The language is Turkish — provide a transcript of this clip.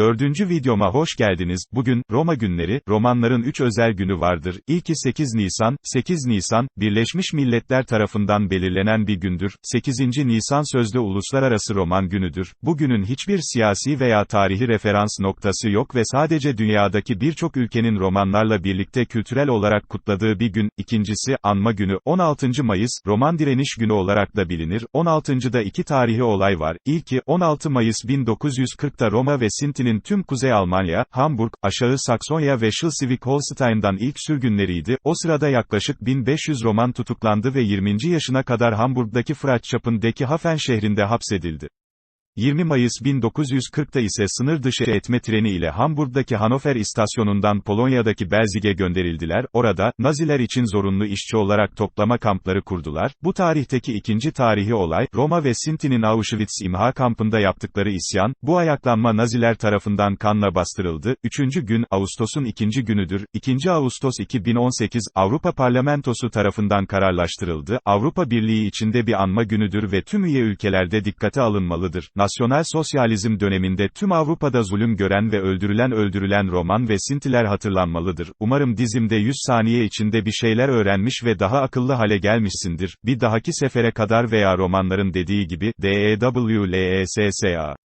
Dördüncü videoma hoş geldiniz. Bugün, Roma günleri, romanların 3 özel günü vardır. İlki 8 Nisan, 8 Nisan, Birleşmiş Milletler tarafından belirlenen bir gündür. 8. Nisan sözde uluslararası roman günüdür. Bu günün hiçbir siyasi veya tarihi referans noktası yok ve sadece dünyadaki birçok ülkenin romanlarla birlikte kültürel olarak kutladığı bir gün. İkincisi, anma günü, 16. Mayıs, roman direniş günü olarak da bilinir. 16.da iki tarihi olay var. İlki, 16 Mayıs 1940'ta Roma ve Sinti'nin tüm Kuzey Almanya, Hamburg, Aşağı Saksonya ve Schleswig-Holstein'dan ilk sürgünleriydi. O sırada yaklaşık 1500 Roman tutuklandı ve 20. yaşına kadar Hamburg'daki Freischappen'deki Hafen şehrinde hapsedildi. 20 Mayıs 1940'ta ise sınır dışı etme treni ile Hamburg'daki Hannover istasyonundan Polonya'daki Belzig'e gönderildiler, orada, Naziler için zorunlu işçi olarak toplama kampları kurdular. Bu tarihteki ikinci tarihi olay, Roma ve Sinti'nin Auschwitz imha kampında yaptıkları isyan, bu ayaklanma Naziler tarafından kanla bastırıldı. Üçüncü gün, Ağustos'un ikinci günüdür. 2. Ağustos 2018, Avrupa Parlamentosu tarafından kararlaştırıldı. Avrupa Birliği içinde bir anma günüdür ve tüm üye ülkelerde dikkate alınmalıdır. Nasyonel sosyalizm döneminde tüm Avrupa'da zulüm gören ve öldürülen öldürülen Roman ve Sintiler hatırlanmalıdır. Umarım dizimde 100 saniye içinde bir şeyler öğrenmiş ve daha akıllı hale gelmişsindir. Bir dahaki sefere kadar veya romanların dediği gibi, DEWLESSA.